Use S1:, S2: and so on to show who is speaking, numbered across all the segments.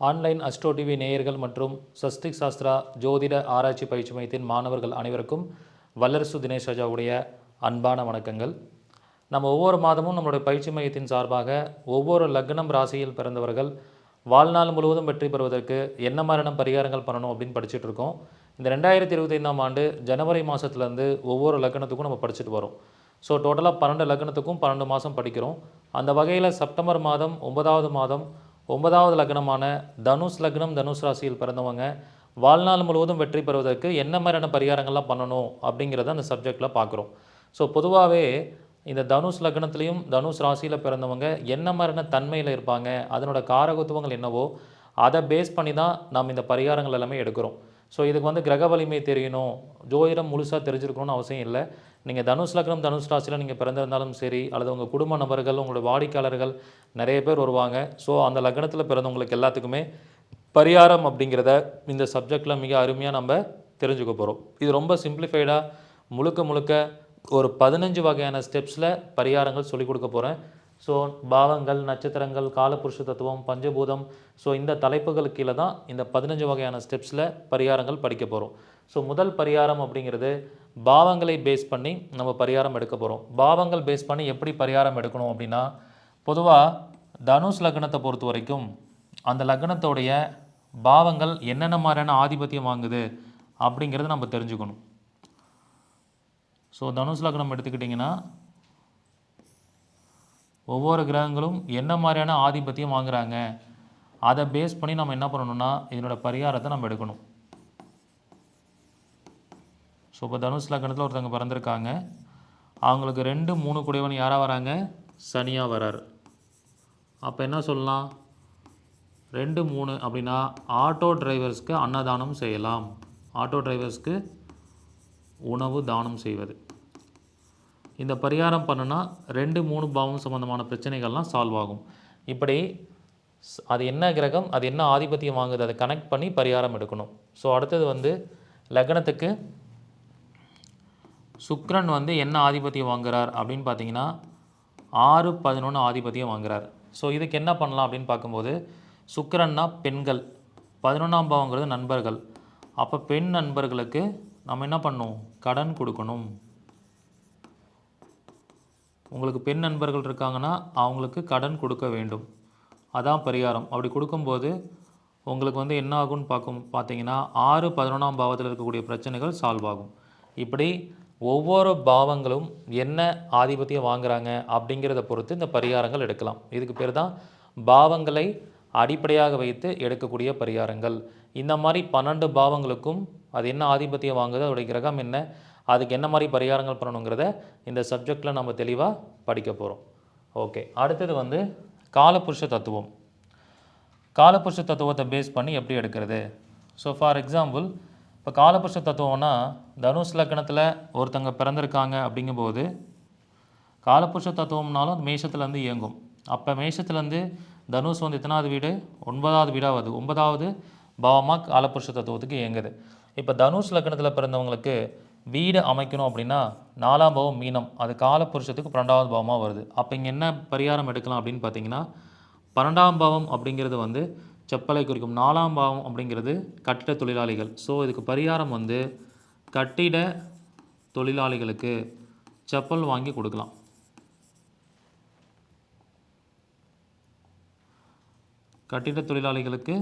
S1: Online astro TV நேயர்கள் மற்றும் சஸ்திக் சாஸ்திரா ஜோதிட ஆராய்ச்சி பயிற்சி மையத்தின் மாணவர்கள் அனைவருக்கும் வல்லரசு தினேஷ் ராஜாவுடைய அன்பான வணக்கங்கள். நம்ம ஒவ்வொரு மாதமும் நம்மளுடைய பயிற்சி மையத்தின் சார்பாக ஒவ்வொரு லக்னம் ராசியில் பிறந்தவர்கள் வாழ்நாள் முழுவதும் வெற்றி பெறுவதற்கு என்ன மாதிரியான பரிகாரங்கள் பண்ணணும் அப்படின்னு படிச்சுட்டு இருக்கோம். இந்த ரெண்டாயிரத்தி இருபத்தைந்தாம் ஆண்டு ஜனவரி மாதத்துலேருந்து ஒவ்வொரு லக்னத்துக்கும் நம்ம படிச்சுட்டு வரோம். ஸோ டோட்டலாக பன்னெண்டு லக்னத்துக்கும் பன்னெண்டு மாதம் படிக்கிறோம். அந்த வகையில் செப்டம்பர் மாதம் ஒன்பதாவது மாதம் ஒன்பதாவது லக்னமான தனுஷ் லக்னம் தனுஷ் ராசியில் பிறந்தவங்க வாழ்நாள் முழுவதும் வெற்றி பெறுவதற்கு என்ன மாதிரியான பரிகாரங்கள்லாம் பண்ணணும் அப்படிங்கிறத அந்த சப்ஜெக்டில் பார்க்குறோம். ஸோ பொதுவாகவே இந்த தனுஷ் லக்னத்துலேயும் தனுஷ் ராசியில் பிறந்தவங்க என்ன மாதிரியான தன்மையில் இருப்பாங்க அதனோட காரகத்துவங்கள் என்னவோ அதை பேஸ் பண்ணி தான் நாம் இந்த பரிகாரங்கள் எல்லாமே எடுக்கிறோம். ஸோ இதுக்கு வந்து கிரக வலிமை தெரியணும். ஜோதிடம் முழுசாக தெரிஞ்சிருக்கணும்னு அவசியம் இல்லை. நீங்கள் தனுஷ் லக்னம் தனுஷ் ராசியில் நீங்கள் பிறந்திருந்தாலும் சரி அல்லது உங்கள் குடும்ப நபர்கள் உங்களோட வாடிக்கையாளர்கள் நிறைய பேர் வருவாங்க. ஸோ அந்த லக்னத்தில் பிறந்தவங்களுக்கு எல்லாத்துக்குமே பரிகாரம் அப்படிங்கிறத இந்த சப்ஜெக்டில் மிக அருமையாக நம்ம தெரிஞ்சுக்க போகிறோம் இது ரொம்ப சிம்பிளிஃபைடாக முழுக்க முழுக்க ஒரு பதினஞ்சு வகையான ஸ்டெப்ஸில் பரிகாரங்கள் சொல்லிக் கொடுக்க போகிறேன் ஸோ பாவங்கள் நட்சத்திரங்கள் காலபுருஷ தத்துவம் பஞ்சபூதம். ஸோ இந்த தலைப்புகளுக்கு கீழே தான் இந்த பதினஞ்சு வகையான ஸ்டெப்ஸில் பரிகாரங்கள் படிக்க போகிறோம் ஸோ முதல் பரிகாரம் அப்படிங்கிறது பாவங்களை பேஸ் பண்ணி நம்ம பரிகாரம் எடுக்க போகிறோம் பாவங்கள் பேஸ் பண்ணி எப்படி பரிகாரம் எடுக்கணும் அப்படின்னா பொதுவாக தனுஷ் லக்னத்தை பொறுத்த வரைக்கும் அந்த லக்னத்தோடைய பாவங்கள் என்னென்ன மாதிரியான ஆதிபத்தியம் வாங்குது அப்படிங்கிறத நம்ம தெரிஞ்சுக்கணும். ஸோ தனுஷ் லக்னம் எடுத்துக்கிட்டிங்கன்னா ஒவ்வொரு கிரகங்களும் என்ன மாதிரியான ஆதிபத்தியம் வாங்குகிறாங்க அதை பேஸ் பண்ணி நம்ம என்ன பண்ணணும்னா இதனோட பரிகாரத்தை நம்ம எடுக்கணும். ஸோ இப்போ தனுஷ் லக்னத்தில் ஒருத்தவங்க பிறந்திருக்காங்க. அவங்களுக்கு ரெண்டு மூணு குடைவன் யாராக வராங்க? சனியாக வரார். அப்போ என்ன சொல்லலாம்? ரெண்டு மூணு அப்படின்னா ஆட்டோ டிரைவர்ஸ்க்கு அன்னதானம் செய்யலாம். ஆட்டோ டிரைவர்ஸ்க்கு உணவு தானம் செய்வது. இந்த பரிகாரம் பண்ணுனா ரெண்டு மூணு பாவம் சம்மந்தமான பிரச்சனைகள்லாம் சால்வ் ஆகும். இப்படி அது என்ன கிரகம் அது என்ன ஆதிபத்தியம் வாங்குது அதை கனெக்ட் பண்ணி பரிகாரம் எடுக்கணும். ஸோ அடுத்தது வந்து லக்னத்துக்கு சுக்ரன் வந்து என்ன ஆதிபத்தியம் வாங்குறார் அப்படின்னு பார்த்தீங்கன்னா ஆறு பதினொன்று ஆதிபத்தியம் வாங்குறார். ஸோ இதுக்கு என்ன பண்ணலாம் அப்படின்னு பார்க்கும்போது சுக்கரன்னா பெண்கள் பதினொன்றாம் பாவங்கிறது நண்பர்கள். அப்போ பெண் நண்பர்களுக்கு நம்ம என்ன பண்ணும்? கடன் கொடுக்கணும். உங்களுக்கு பெண் நண்பர்கள் இருக்காங்கன்னா அவங்களுக்கு கடன் கொடுக்க வேண்டும். அதான் பரிகாரம். அப்படி கொடுக்கும்போது உங்களுக்கு வந்து என்ன ஆகும்னு பார்க்கும் பார்த்தீங்கன்னா ஆறு பதினொன்றாம் பாவத்தில் இருக்கக்கூடிய பிரச்சனைகள் சால்வ் ஆகும். இப்படி ஒவ்வொரு பாவங்களும் என்ன ஆதிபத்தியம் வாங்குறாங்க அப்படிங்கிறத பொறுத்து இந்த பரிகாரங்கள் எடுக்கலாம். இதுக்கு பேர் தான் பாவங்களை அடிப்படையாக வைத்து எடுக்கக்கூடிய பரிகாரங்கள். இந்த மாதிரி பன்னெண்டு பாவங்களுக்கும் அது என்ன ஆதிபத்தியம் வாங்குது அதோடைய கிரகம் என்ன? அதுக்கு என்ன மாதிரி பரிகாரங்கள் பண்ணணுங்கிறத இந்த சப்ஜெக்டில் நம்ம தெளிவாக படிக்க போகிறோம் ஓகே அடுத்தது வந்து காலபுருஷ தத்துவம். காலபுருஷ தத்துவத்தை பேஸ் பண்ணி எப்படி எடுக்கிறது? ஸோ ஃபார் எக்ஸாம்பிள் இப்போ காலபுருஷ தத்துவம்னா தனுஷ் லக்கணத்தில் ஒருத்தங்க பிறந்திருக்காங்க அப்படிங்கும்போது காலபுருஷ தத்துவம்னாலும் மேஷத்துலேருந்து இயங்கும். அப்போ மேஷத்துலேருந்து தனுஷ் வந்து எத்தனாவது வீடு? ஒன்பதாவது வீடாக வருது. ஒன்பதாவது பாவமாக காலபுருஷ தத்துவத்துக்கு இயங்குது. இப்போ தனுஷ் லக்னத்தில் பிறந்தவங்களுக்கு வீடு அமைக்கணும் அப்படின்னா நாலாம் பாவம் மீனம் அது காலப்புருஷத்துக்கு பன்னெண்டாவது பாவமாக வருது. அப்போ இங்கே என்ன பரிகாரம் எடுக்கலாம் அப்படின்னு பார்த்தீங்கன்னா பன்னெண்டாம் பாவம் அப்படிங்கிறது வந்து செப்பலை குறிக்கும். நாலாம் பாவம் அப்படிங்கிறது கட்டிட தொழிலாளிகள். ஸோ இதுக்கு பரிகாரம் வந்து கட்டிட தொழிலாளிகளுக்கு செப்பல் வாங்கி கொடுக்கலாம். கட்டிட தொழிலாளிகளுக்கு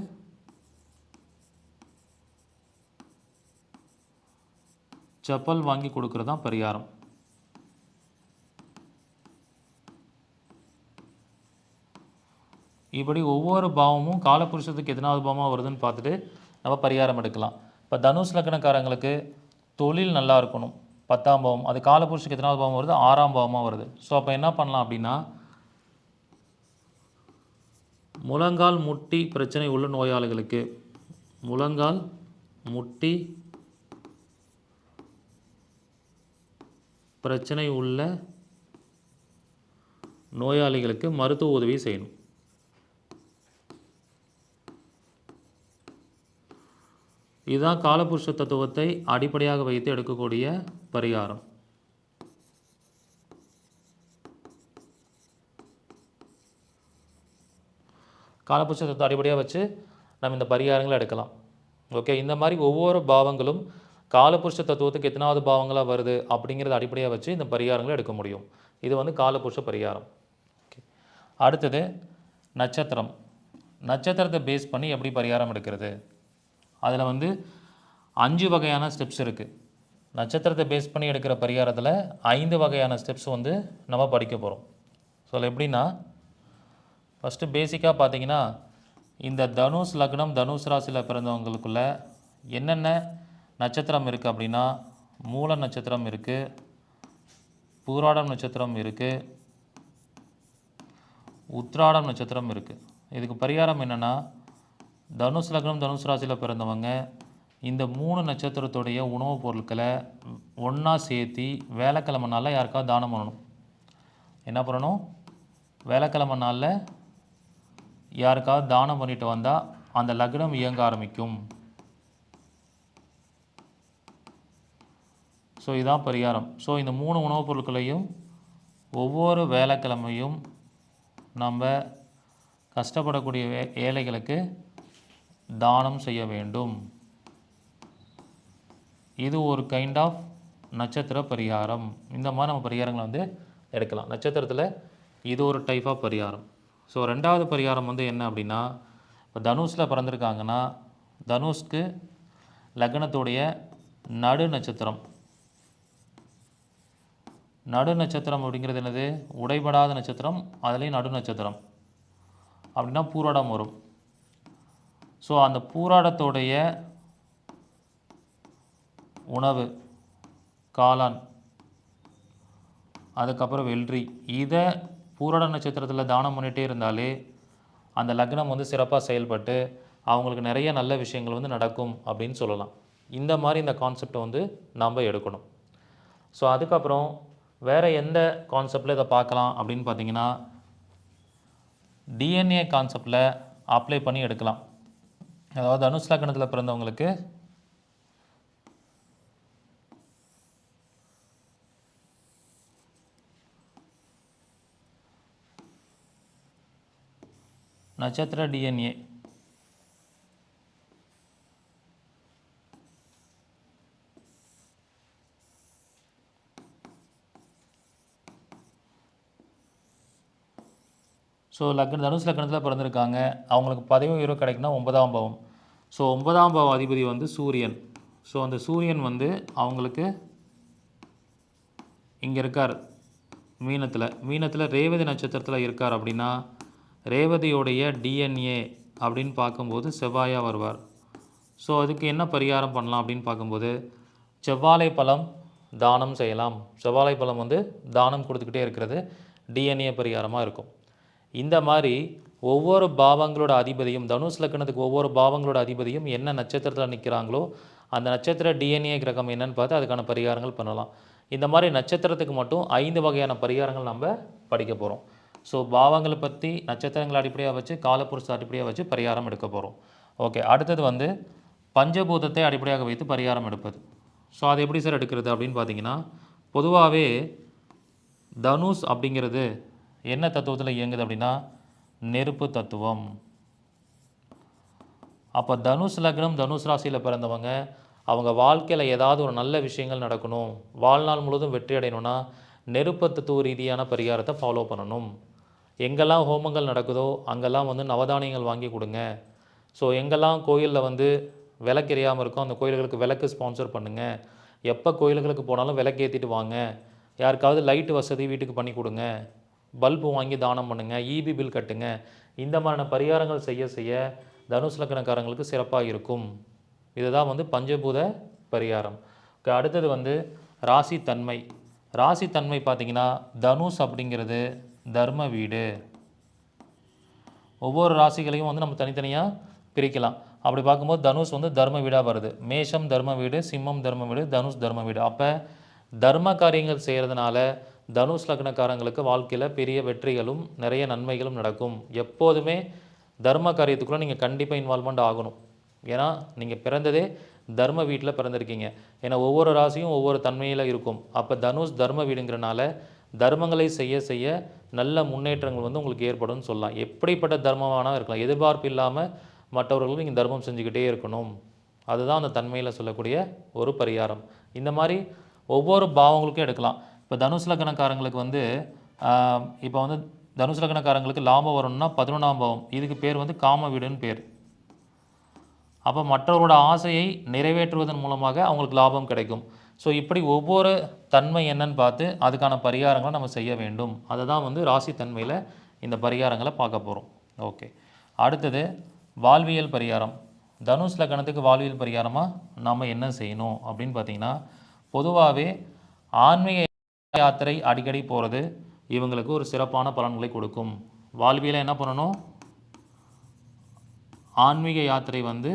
S1: செப்பல் வாங்கி கொடுக்கறது தான் பரிகாரம். இப்படி ஒவ்வொரு பாவமும் காலபுருஷத்துக்கு எதனாவது பாவமாக வருதுன்னு பார்த்துட்டு நம்ம பரிகாரம் எடுக்கலாம். இப்போ தனுஷ் லக்னக்காரங்களுக்கு தொழில் நல்லா இருக்கணும். பத்தாம் பாவம் அது காலபுருஷத்துக்கு எத்தனாவது பாவம் வருது? ஆறாம் பாவமாக வருது. ஸோ அப்போ என்ன பண்ணலாம் அப்படின்னா முழங்கால் முட்டி பிரச்சனை உள்ள நோயாளிகளுக்கு முழங்கால் முட்டி பிரச்சனை உள்ள நோயாளிகளுக்கு மருத்துவ உதவி செய்யணும். இதுதான் காலபுருஷ தத்துவத்தை அடிப்படையாக வைத்து எடுக்கக்கூடிய பரிகாரம். காலபுருஷ தத்துவத்தை அடிப்படையாக வச்சு நம்ம இந்த பரிகாரங்களை எடுக்கலாம். ஓகே இந்த மாதிரி ஒவ்வொரு பாவங்களும் காலபுருஷ தத்துவத்துக்கு எத்தனாவது பாவங்களாக வருது அப்படிங்கிறத அடிப்படையாக வச்சு இந்த பரிகாரங்களை எடுக்க முடியும். இது வந்து காலபுருஷ பரிகாரம். ஓகே அடுத்தது நட்சத்திரம். நட்சத்திரத்தை பேஸ் பண்ணி எப்படி பரிகாரம் எடுக்கிறது? அதில் வந்து அஞ்சு வகையான ஸ்டெப்ஸ் இருக்குது நட்சத்திரத்தை பேஸ் பண்ணி எடுக்கிற பரிகாரத்தில் ஐந்து வகையான ஸ்டெப்ஸ் வந்து நம்ம படிக்க போகிறோம் ஸோ அதில் எப்படின்னா ஃபஸ்ட்டு பேசிக்காக பார்த்தீங்கன்னா இந்த தனுஷ் லக்னம் தனுஷ் ராசியில் பிறந்தவங்களுக்குள்ள என்னென்ன நட்சத்திரம் இருக்குது அப்படின்னா மூல நட்சத்திரம் இருக்குது பூராடம் நட்சத்திரம் இருக்குது உத்ராடம் நட்சத்திரம் இருக்குது இதுக்கு பரிகாரம் என்னென்னா தனுஷ் லக்னம் தனுஷ் ராசியில் பிறந்தவங்க இந்த மூணு நட்சத்திரத்துடைய உணவுப் பொருட்களை ஒன்றா சேர்த்தி வேலைக்கிழமை நாளில் யாருக்காவது தானம் பண்ணணும்? என்ன பண்ணணும்? வேலைக்கிழமை நாளில் யாருக்காவது தானம் பண்ணிட்டு வந்தால் அந்த லக்னம் இயங்க ஆரம்பிக்கும். ஸோ இதுதான் பரிகாரம். ஸோ இந்த மூணு உணவுப் பொருட்களையும் ஒவ்வொரு வேலைக்கிழமையும் நம்ம கஷ்டப்படக்கூடிய வே ஏழைகளுக்கு தானம் செய்ய வேண்டும். இது ஒரு கைண்ட் ஆஃப் நட்சத்திர பரிகாரம். இந்த மாதிரி நம்ம பரிகாரங்களை வந்து எடுக்கலாம். நட்சத்திரத்தில் இது ஒரு டைப் ஆஃப் பரிகாரம். ஸோ ரெண்டாவது பரிகாரம் வந்து என்ன அப்படின்னா இப்போ தனுஷில் பிறந்திருக்காங்கன்னா தனுஷ்க்கு லக்னத்துடைய நடு நட்சத்திரம். நடு நட்சத்திரம் அப்படிங்கிறது என்னது? உடைபடாத நட்சத்திரம் அதுலேயும் நடு நட்சத்திரம். அப்படின்னா பூராடம் வரும். ஸோ அந்த பூராடத்தோடைய உணவு காளான் அதுக்கப்புறம் வெள்ளரி இதை பூராட நட்சத்திரத்தில் தானம் பண்ணிகிட்டே இருந்தாலே அந்த லக்னம் வந்து சிறப்பாக செயல்பட்டு அவங்களுக்கு நிறைய நல்ல விஷயங்கள் வந்து நடக்கும் அப்படின்னு சொல்லலாம். இந்த மாதிரி இந்த கான்செப்டை வந்து நம்ம எடுக்கணும். ஸோ அதுக்கப்புறம் வேறு எந்த கான்செப்டில் இதை பார்க்கலாம் அப்படின்னு பார்த்தீங்கன்னா டிஎன்ஏ கான்செப்டில் அப்ளை பண்ணி எடுக்கலாம். அதாவது தனுஷ் லக்னத்தில் பிறந்தவங்களுக்கு நட்சத்திர டிஎன்ஏ ஸோ லக்ன தனுஷ் லக்னத்தில் பிறந்திருக்காங்க. அவங்களுக்கு பதவி உயர்வு கிடைக்குன்னா ஒன்பதாம் பாவம். ஸோ ஒன்பதாம் பாவம் அதிபதி வந்து சூரியன். ஸோ அந்த சூரியன் வந்து அவங்களுக்கு இங்கே இருக்கார். மீனத்தில். மீனத்தில் ரேவதி நட்சத்திரத்தில் இருக்கார் அப்படின்னா ரேவதியோடைய டிஎன்ஏ அப்படின்னு பார்க்கும்போது செவ்வாயாக வருவார். ஸோ அதுக்கு என்ன பரிகாரம் பண்ணலாம் அப்படின்னு பார்க்கும்போது செவ்வாழை பழம் தானம் செய்யலாம். செவ்வாழை பழம் வந்து தானம் கொடுத்துக்கிட்டே இருக்கிறது. டிஎன்ஏ பரிகாரமாக இருக்கும். இந்த மாதிரி ஒவ்வொரு பாவங்களோட அதிபதியும் தனுஷ் லக்னத்துக்கு ஒவ்வொரு பாவங்களோட அதிபதியும் என்ன நட்சத்திரத்தில் நிற்கிறாங்களோ அந்த நட்சத்திர டிஎன்ஏ கிரகம் என்னன்னு பார்த்து அதுக்கான பரிகாரங்கள் பண்ணலாம். இந்த மாதிரி நட்சத்திரத்துக்கு மட்டும் ஐந்து வகையான பரிகாரங்கள் நம்ம படிக்க போகிறோம் ஸோ பாவங்களை பற்றி நட்சத்திரங்களை அடிப்படையாக வச்சு காலப்புருஷ அடிப்படையாக வச்சு பரிகாரம் எடுக்க போகிறோம் ஓகே அடுத்தது வந்து பஞ்சபூதத்தை அடிப்படையாக வைத்து பரிகாரம் எடுப்பது. ஸோ அது எப்படி சார் எடுக்கிறது அப்படின்னு பார்த்தீங்கன்னா பொதுவாகவே தனுஷ் அப்படிங்கிறது என்ன தத்துவத்தில் இயங்குது அப்படின்னா நெருப்பு தத்துவம். அப்போ தனுஷ் லக்னம் தனுஷ் ராசியில் பிறந்தவங்க அவங்க வாழ்க்கையில் ஏதாவது ஒரு நல்ல விஷயங்கள் நடக்கணும் வாழ்நாள் முழுவதும் வெற்றி அடையணும்னா நெருப்பு தத்துவ ரீதியான பரிகாரத்தை ஃபாலோ பண்ணணும். எங்கெல்லாம் ஹோமங்கள் நடக்குதோ அங்கெல்லாம் வந்து நவதானியங்கள் வாங்கி கொடுங்க. ஸோ எங்கெல்லாம் கோயிலில் வந்து விளக்கு எரியாமல் இருக்கோ அந்த கோயில்களுக்கு விளக்கு ஸ்பான்சர் பண்ணுங்கள் எப்போ கோயில்களுக்கு போனாலும் விளக்கு ஏற்றிட்டு வாங்க. யாருக்காவது லைட் வசதி வீட்டுக்கு பண்ணி கொடுங்க. பல்பு வாங்கி தானம் பண்ணுங்கள் ஈபி பில் கட்டுங்க. இந்த மாதிரியான பரிகாரங்கள் செய்ய செய்ய தனுஷ் லக்கணக்காரங்களுக்கு சிறப்பாக இருக்கும். இதுதான் வந்து பஞ்சபூத பரிகாரம். அடுத்தது வந்து ராசி தன்மை. ராசி தன்மை பார்த்தீங்கன்னா தனுஷ் அப்படிங்கிறது தர்ம வீடு. ஒவ்வொரு ராசிகளையும் வந்து நம்ம தனித்தனியாக பிரிக்கலாம். அப்படி பார்க்கும்போது தனுஷ் வந்து தர்ம வீடாக வருது. மேஷம் தர்ம வீடு சிம்மம் தர்ம வீடு தனுஷ் தர்ம வீடு. அப்போ தர்ம காரியங்கள் செய்கிறதுனால தனுஷ் லக்னக்காரங்களுக்கு வாழ்க்கையில் பெரிய வெற்றிகளும் நிறைய நன்மைகளும் நடக்கும். எப்போதுமே தர்ம காரியத்துக்குள்ளே நீங்கள் கண்டிப்பாக இன்வால்மெண்ட் ஆகணும். ஏன்னா நீங்கள் பிறந்ததே தர்ம வீட்டில் பிறந்திருக்கீங்க. ஏன்னா ஒவ்வொரு ராசியும் ஒவ்வொரு தன்மையில் இருக்கும். அப்போ தனுஷ் தர்ம வீடுங்கிறனால தர்மங்களை செய்ய செய்ய நல்ல முன்னேற்றங்கள் வந்து உங்களுக்கு ஏற்படும்னு சொல்லலாம். எப்படிப்பட்ட தர்மமானால் இருக்கலாம். எதிர்பார்ப்பு இல்லாமல் மற்றவர்களும் நீங்கள் தர்மம் செஞ்சுக்கிட்டே இருக்கணும். அதுதான் அந்த தன்மையில் சொல்லக்கூடிய ஒரு பரிகாரம். இந்த மாதிரி ஒவ்வொரு பாவங்களுக்கும் எடுக்கலாம். இப்போ தனுசு லக்னக்காரங்களுக்கு வந்து இப்போ வந்து தனுசு லக்னக்காரங்களுக்கு லாபம் வரணும்னா பதினொன்றாம் பாவம். இதுக்கு பேர் வந்து காம வீடுன்னு பேர். அப்போ மற்றவரோட ஆசையை நிறைவேற்றுவதன் மூலமாக அவங்களுக்கு லாபம் கிடைக்கும். ஸோ இப்படி ஒவ்வொரு தன்மை என்னன்னு பார்த்து அதுக்கான பரிகாரங்களை நம்ம செய்ய வேண்டும். அதை தான் வந்து ராசி தன்மையில் இந்த பரிகாரங்களை பார்க்க போகிறோம் ஓகே அடுத்தது வாழ்வியல் பரிகாரம். தனுஷ் லக்னத்துக்கு வாழ்வியல் பரிகாரமாக நாம் என்ன செய்யணும் அப்படின்னு பார்த்தீங்கன்னா பொதுவாகவே ஆன்மீக யாத்திரை அடிக்கடி போகிறது இவங்களுக்கு ஒரு சிறப்பான பலன்களை கொடுக்கும். வாழ்வியில் என்ன பண்ணணும்? ஆன்மீக யாத்திரை வந்து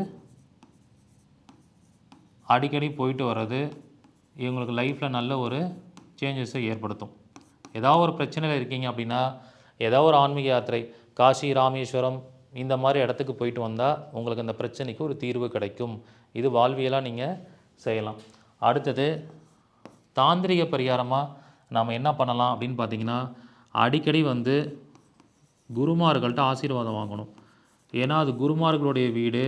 S1: அடிக்கடி போயிட்டு வர்றது இவங்களுக்கு லைஃப்பில் நல்ல ஒரு சேஞ்சஸை ஏற்படுத்தும். ஏதாவது ஒரு பிரச்சனையில் இருக்கீங்க அப்படின்னா ஏதாவது ஒரு ஆன்மீக யாத்திரை காசி ராமேஸ்வரம் இந்த மாதிரி இடத்துக்கு போயிட்டு வந்தால் உங்களுக்கு அந்த பிரச்சனைக்கு ஒரு தீர்வு கிடைக்கும். இது வாழ்வியலாக நீங்கள் செய்யலாம். அடுத்தது தாந்திரிக பரிகாரமாக நாம் என்ன பண்ணலாம் அப்படின்னு பார்த்தீங்கன்னா அடிக்கடி வந்து குருமார்கள்ட்ட ஆசீர்வாதம் வாங்கணும். ஏன்னா அது குருமார்களுடைய வீடு.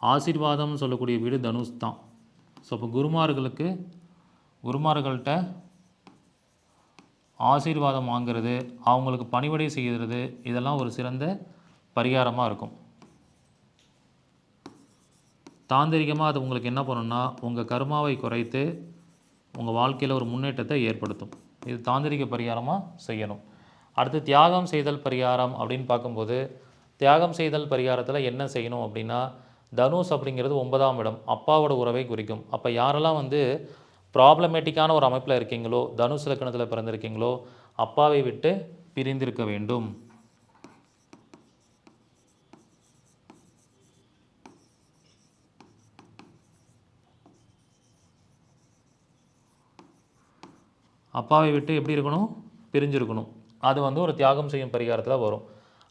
S1: ஆசீர்வாதம்னு சொல்லக்கூடிய வீடு தனுஷ் தான். ஸோ இப்போ குருமார்களுக்கு குருமார்கள்ட்ட ஆசீர்வாதம் வாங்குறது அவங்களுக்கு பணிவடை செய்கிறது இதெல்லாம் ஒரு சிறந்த பரிகாரமாக இருக்கும். தாந்திரிகமாக அது உங்களுக்கு என்ன பண்ணணும்னா உங்கள் கர்மாவை குறைத்து உங்கள் வாழ்க்கையில் ஒரு முன்னேற்றத்தை ஏற்படுத்தும். இது தாந்திரிக பரிகாரமாக செய்யணும். அடுத்து தியாகம் செய்தல் பரிகாரம் அப்படின்னு பார்க்கும்போது தியாகம் செய்தல் பரிகாரத்தில் என்ன செய்யணும் அப்படின்னா தனுஷ் அப்படிங்கிறது ஒன்பதாம் இடம் அப்பாவோட உறவை குறிக்கும். அப்போ யாரெல்லாம் வந்து ப்ராப்ளமேட்டிக்கான ஒரு அமைப்பில் இருக்கீங்களோ தனுஷ் இலக்கணத்தில் பிறந்திருக்கீங்களோ அப்பாவை விட்டு பிரிந்திருக்க வேண்டும். அப்பாவை விட்டு எப்படி இருக்கணும்? பிரிஞ்சிருக்கணும். அது வந்து ஒரு தியாகம் செய்யும் பரிகாரத்தில் வரும்.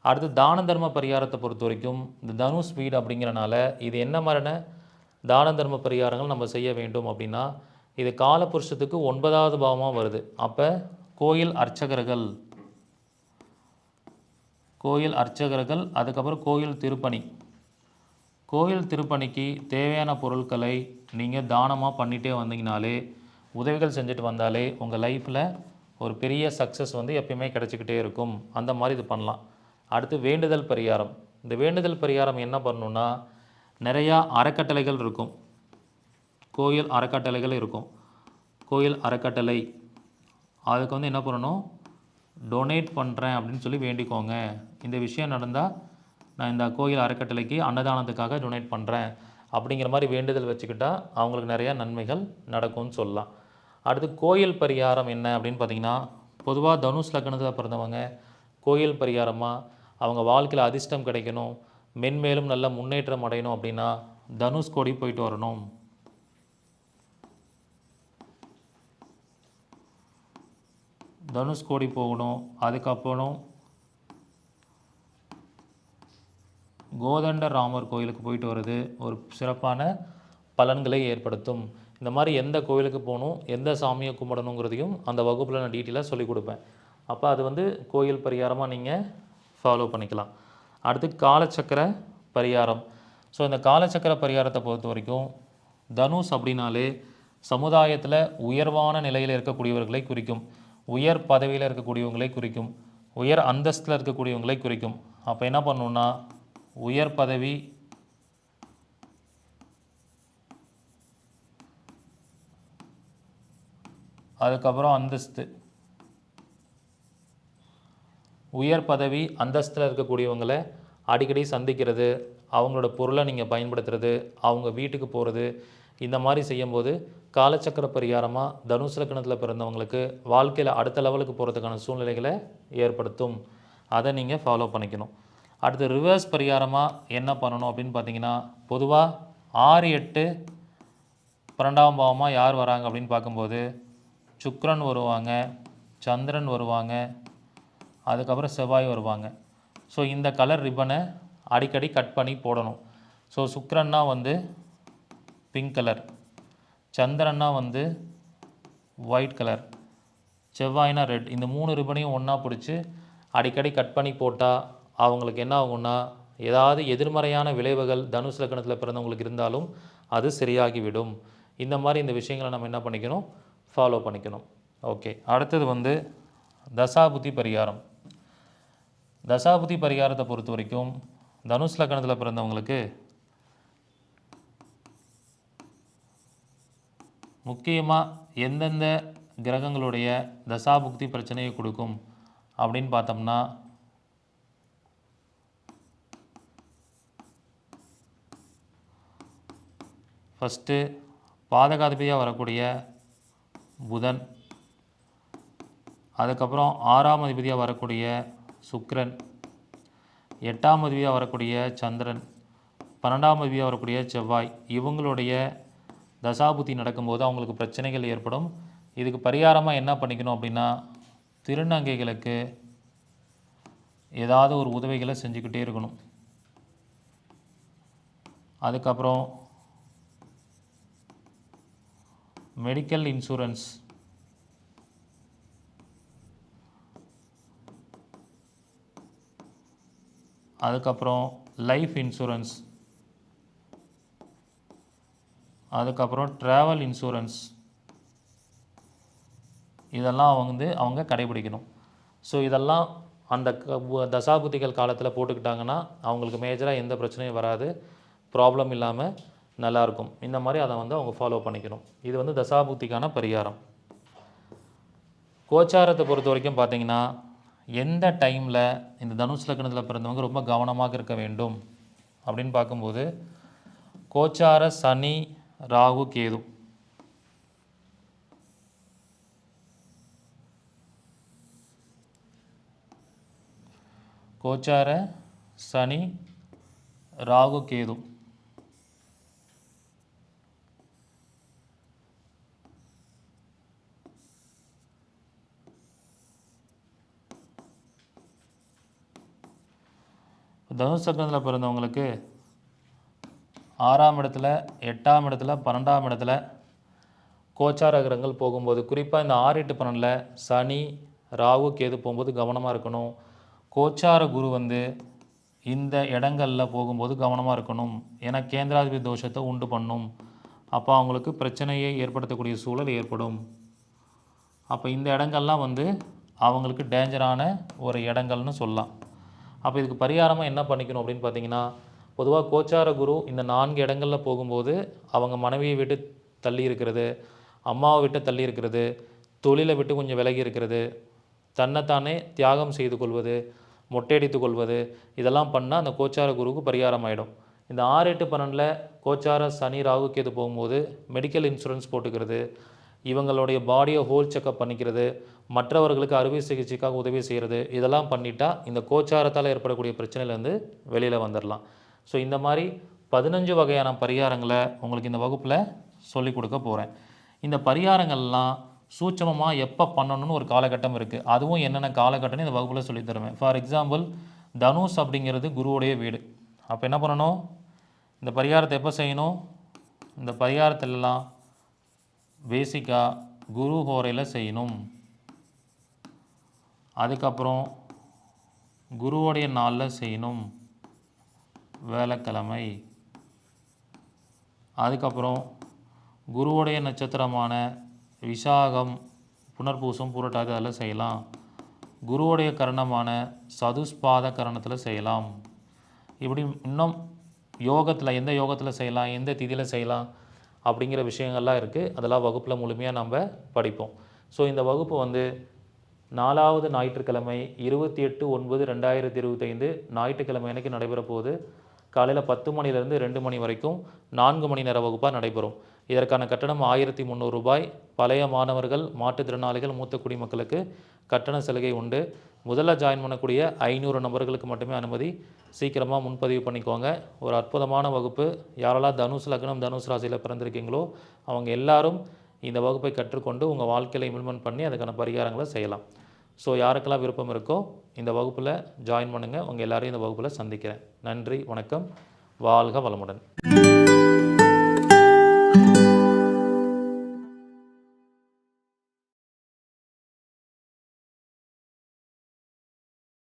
S1: அடுத்து தான தர்ம பரிகாரத்தை பொறுத்த வரைக்கும் இந்த தனுஷ் வீடு அப்படிங்கிறனால இது என்ன மாதிரியான தான தர்ம பரிகாரங்கள் நம்ம செய்ய வேண்டும் அப்படின்னா இது காலபுருஷத்துக்கு ஒன்பதாவது பாவமாக வருது. அப்போ கோயில் அர்ச்சகர்கள் கோயில் அர்ச்சகர்கள் அதுக்கப்புறம் கோயில் திருப்பணி. கோயில் திருப்பணிக்கு தேவையான பொருட்களை நீங்கள் தானமாக பண்ணிகிட்டே வந்தீங்கனாலே உதவிகள் செஞ்சுட்டு வந்தாலே உங்கள் லைஃப்பில் ஒரு பெரிய சக்ஸஸ் வந்து எப்பயுமே கிடச்சிக்கிட்டே இருக்கும். அந்த மாதிரி இது பண்ணலாம். அடுத்து வேண்டுதல் பரிகாரம். இந்த வேண்டுதல் பரிகாரம் என்ன பண்ணணுன்னா நிறையா அறக்கட்டளைகள் இருக்கும். கோயில் அறக்கட்டளைகள் இருக்கும். கோயில் அறக்கட்டளை. அதுக்கு வந்து என்ன பண்ணணும்? டொனேட் பண்ணுறேன் அப்படின்னு சொல்லி வேண்டிக்கோங்க. இந்த விஷயம் நடந்தால் நான் இந்த கோயில் அறக்கட்டளைக்கு அன்னதானத்துக்காக டொனேட் பண்ணுறேன் அப்படிங்கிற மாதிரி வேண்டுதல் வச்சுக்கிட்டால் அவங்களுக்கு நிறையா நன்மைகள் நடக்கும்னு சொல்லலாம். அடுத்து கோயில் பரிகாரம் என்ன அப்படின்னு பார்த்தீங்கன்னா பொதுவாக தனுஷ் லக்னத்தில் பிறந்தவங்க கோயில் பரிகாரமாக அவங்க வாழ்க்கையில் அதிர்ஷ்டம் கிடைக்கணும் மென்மேலும் நல்ல முன்னேற்றம் அடையணும் அப்படின்னா தனுஷ் கோடி போயிட்டு வரணும். தனுஷ்கோடி போகணும் அதுக்கப்புறம் கோதண்ட ராமர் கோயிலுக்கு போயிட்டு வர்றது ஒரு சிறப்பான பலன்களை ஏற்படுத்தும். இந்த மாதிரி எந்த கோயிலுக்கு போகணும் எந்த சாமியை கும்பிடணுங்கிறதையும் அந்த வகுப்பில் நான் டீட்டெயிலாக சொல்லிக் கொடுப்பேன். அப்போ அது வந்து கோயில் பரிகாரமாக நீங்கள் ஃபாலோ பண்ணிக்கலாம். அடுத்து காலச்சக்கர பரிகாரம். ஸோ இந்த காலச்சக்கர பரிகாரத்தை பொறுத்த வரைக்கும் தனுஷ் அப்படின்னாலே சமுதாயத்தில் உயர்வான நிலையில் இருக்கக்கூடியவர்களை குறிக்கும். உயர் பதவியில் இருக்கக்கூடியவங்களை குறிக்கும். உயர் அந்தஸ்தில் இருக்கக்கூடியவங்களை குறிக்கும். அப்போ என்ன பண்ணணுன்னா உயர் பதவி. அதுக்கப்புறம் அந்தஸ்து. உயர் பதவி அந்தஸ்தில் இருக்கக்கூடியவங்களை அடிக்கடி சந்திக்கிறது அவங்களோட பொருளை நீங்கள் பயன்படுத்துறது அவங்க வீட்டுக்கு போகிறது இந்த மாதிரி செய்யும்போது காலச்சக்கர பரிகாரமாக தனுசு லக்கணத்தில் பிறந்தவங்களுக்கு வாழ்க்கையில் அடுத்த லெவலுக்கு போகிறதுக்கான சூழ்நிலைகளை ஏற்படுத்தும். அதை நீங்கள் ஃபாலோ பண்ணிக்கணும். அடுத்து ரிவர்ஸ் பரிகாரமாக என்ன பண்ணணும் அப்படின்னு பார்த்தீங்கன்னா பொதுவாக ஆறு எட்டு பன்னெண்டாம் பாவமாக யார் வராங்க அப்படின்னு பார்க்கும்போது சுக்ரன் வருவாங்க சந்திரன் வருவாங்க அதுக்கப்புறம் செவ்வாய் வருவாங்க. ஸோ இந்த கலர் ரிப்பனை அடிக்கடி கட் பண்ணி போடணும். ஸோ சுக்ரன்னா வந்து பிங்க் கலர் சந்திரன்னா வந்து ஒயிட் கலர் செவ்வாய்னா ரெட் இந்த மூணு ரிப்பனையும் ஒன்றா பிடிச்சி அடிக்கடி கட் பண்ணி போட்டால் அவங்களுக்கு என்ன ஆகும்னா ஏதாவது எதிர்மறையான விளைவுகள் தனுசு லக்னத்தில் பிறந்தவங்களுக்கு இருந்தாலும் அது சரியாகிவிடும். இந்த மாதிரி இந்த விஷயங்களை நம்ம என்ன பண்ணிக்கணும்? ஃபாலோ பண்ணிக்கணும். ஓகே அடுத்தது வந்து தசாபுத்தி பரிகாரம். தசாபுத்தி பரிகாரத்தை பொறுத்த வரைக்கும் தனுஷ் லக்னத்தில் பிறந்தவங்களுக்கு முக்கியமாக எந்தெந்த கிரகங்களுடைய தசாபுக்தி பிரச்சனையை கொடுக்கும் அப்படின்னு பார்த்தோம்னா ஃபஸ்ட்டு பாதகாதிபதியாக வரக்கூடிய புதன். அதுக்கப்புறம் ஆறாம் அதிபதியாக வரக்கூடிய சுக்ரன் எட்டாம் அதிபதியாக வரக்கூடிய சந்திரன். பன்னெண்டாம் அதிபதியாக வரக்கூடிய செவ்வாய். இவங்களுடைய தசாபுத்தி நடக்கும்போது அவங்களுக்கு பிரச்சனைகள் ஏற்படும். இதுக்கு பரிகாரமாக என்ன பண்ணிக்கணும் அப்படின்னா திருநங்கைகளுக்கு ஏதாவது ஒரு உதவிகளை செஞ்சுக்கிட்டே இருக்கணும். அதுக்கப்புறம் மெடிக்கல் இன்சூரன்ஸ் அதுக்கப்புறம் லைஃப் இன்சூரன்ஸ் அதுக்கப்புறம் ட்ராவல் இன்சூரன்ஸ் இதெல்லாம் அவங்க வந்து அவங்க கடைபிடிக்கணும். ஸோ இதெல்லாம் அந்த க- தசாபுத்திகள் காலத்தில் போட்டுக்கிட்டாங்கன்னா அவங்களுக்கு மேஜராக எந்த பிரச்சனையும் வராது. ப்ராப்ளம் இல்லாமல் நல்லாயிருக்கும் இந்த மாதிரி அதை வந்து அவங்க ஃபாலோ பண்ணிக்கணும். இது வந்து தசாபுத்திக்கான பரிகாரம். கோச்சாரத்தை பொறுத்த வரைக்கும் பார்த்தீங்கன்னா எந்த டைமில் இந்த தனுஷ் லக்னத்தில் பிறந்தவங்க ரொம்ப கவனமாக இருக்க வேண்டும்? அப்படின்னு பார்க்கும்போது கோச்சார சனி ராகு கேது. கோச்சார சனி ராகு கேது. தனுஷ் பிறந்தவங்களுக்கு ஆறாம் இடத்துல எட்டாம் இடத்துல பன்னெண்டாம் இடத்துல கோச்சார கிரகங்கள் போகும்போது குறிப்பாக இந்த ஆறு எட்டு பன்னெண்டில் சனி ராகு கேது போகும்போது கவனமாக இருக்கணும். கோச்சார குரு வந்து இந்த இடங்களில் போகும்போது கவனமாக இருக்கணும். ஏன்னா கேந்திராதிபதி தோஷத்தை உண்டு பண்ணும். அப்போ அவங்களுக்கு பிரச்சனையை ஏற்படுத்தக்கூடிய சூழல் ஏற்படும். அப்போ இந்த இடங்கள்லாம் வந்து அவங்களுக்கு டேஞ்சரான ஒரு இடங்கள்னு சொல்லலாம். அப்போ இதுக்கு பரிகாரமாக என்ன பண்ணிக்கணும் அப்படின்னு பார்த்தீங்கன்னா பொதுவாக கோச்சார குரு இந்த நான்கு இடங்களில் போகும்போது அவங்க மனைவியை விட்டு தள்ளி இருக்கிறது அம்மாவை விட்டு தள்ளி இருக்கிறது தொழிலை விட்டு கொஞ்சம் விலகி இருக்கிறது தன்னைத்தானே தியாகம் செய்து கொள்வது மொட்டையடித்து கொள்வது இதெல்லாம் பண்ணால் அந்த கோச்சார குருவுக்கு பரிகாரம் ஆகிடும் இந்த ஆறு எட்டு பன்னெண்டில் கோச்சார சனி ராகு கேது போகும்போது மெடிக்கல் இன்சூரன்ஸ் போட்டுக்கிறது இவங்களுடைய பாடியை ஹோல் செக்கப் பண்ணிக்கிறது மற்றவர்களுக்கு அறுவை சிகிச்சைக்காக உதவி செய்கிறது இதெல்லாம் பண்ணிட்டா இந்த கோச்சாரத்தால் ஏற்படக்கூடிய பிரச்சனையிலேருந்து வெளியில் வந்துடலாம் ஸோ இந்த மாதிரி பதினஞ்சு வகையான பரிகாரங்களை உங்களுக்கு இந்த வகுப்பில் சொல்லிக் கொடுக்க போகிறேன் இந்த பரிகாரங்கள்லாம் சூட்சமமாக எப்போ பண்ணணும்னு ஒரு காலகட்டம் இருக்குது அதுவும் என்னென்ன காலகட்டம்னு இந்த வகுப்பில் சொல்லித் தருவேன். ஃபார் எக்ஸாம்பிள் தனுஷ் அப்படிங்கிறது குருவுடைய வீடு. அப்போ என்ன பண்ணணும்? இந்த பரிகாரத்தை எப்போ செய்யணும்? இந்த பரிகாரத்திலலாம் பேசிக்காக குரு ஹோரையில் செய்யணும். அதுக்கப்புறம் குருவோடைய நாளில் செய்யணும். வேலைக்கிழமை. அதுக்கப்புறம் குருவோடைய நட்சத்திரமான விசாகம் புனர்பூசம் புரட்டாதி அதில் செய்யலாம். குருவோடைய கரணமான சதுஸ்பாத கரணத்தில் செய்யலாம். இப்படி இன்னும் யோகத்தில் எந்த யோகத்தில் செய்யலாம் எந்த திதியில் செய்யலாம் அப்படிங்கிற விஷயங்கள்லாம் இருக்குது அதெல்லாம் வகுப்பில் முழுமையாக நம்ம படிப்போம். ஸோ இந்த வகுப்பு வந்து நாலாவது ஞாயிற்றுக்கிழமை இருபத்தி எட்டு ஒன்பது ரெண்டாயிரத்தி இருபத்தைந்து ஞாயிற்றுக்கிழமை அன்னைக்கு நடைபெற போகுது காலையில் பத்து மணிலேருந்து ரெண்டு மணி வரைக்கும் நான்கு மணி நேர வகுப்பாக நடைபெறும். இதற்கான கட்டணம் ஆயிரத்தி முந்நூறு ரூபாய். பழைய மாணவர்கள் மாற்றுத்திறனாளிகள் மூத்த குடிமக்களுக்கு கட்டண சலுகை உண்டு. முதல்ல ஜாயின் பண்ணக்கூடிய ஐநூறு நபர்களுக்கு மட்டுமே அனுமதி. சீக்கிரமாக முன்பதிவு பண்ணிக்கோங்க. ஒரு அற்புதமான வகுப்பு. யாரெல்லாம் தனுஷ் லக்னம் தனுஷ் ராசியில் பிறந்திருக்கீங்களோ அவங்க எல்லாரும் இந்த வகுப்பை கற்றுக்கொண்டு உங்கள் வாழ்க்கையில் இம்ப்ளிமெண்ட் பண்ணி அதுக்கான பரிகாரங்களை செய்யலாம். ஸோ யாருக்கெல்லாம் விருப்பம் இருக்கோ இந்த வகுப்பில் ஜாயின் பண்ணுங்கள் உங்கள் எல்லாரையும் இந்த வகுப்பில் சந்திக்கிறேன். நன்றி வணக்கம். வாழ்க வளமுடன்.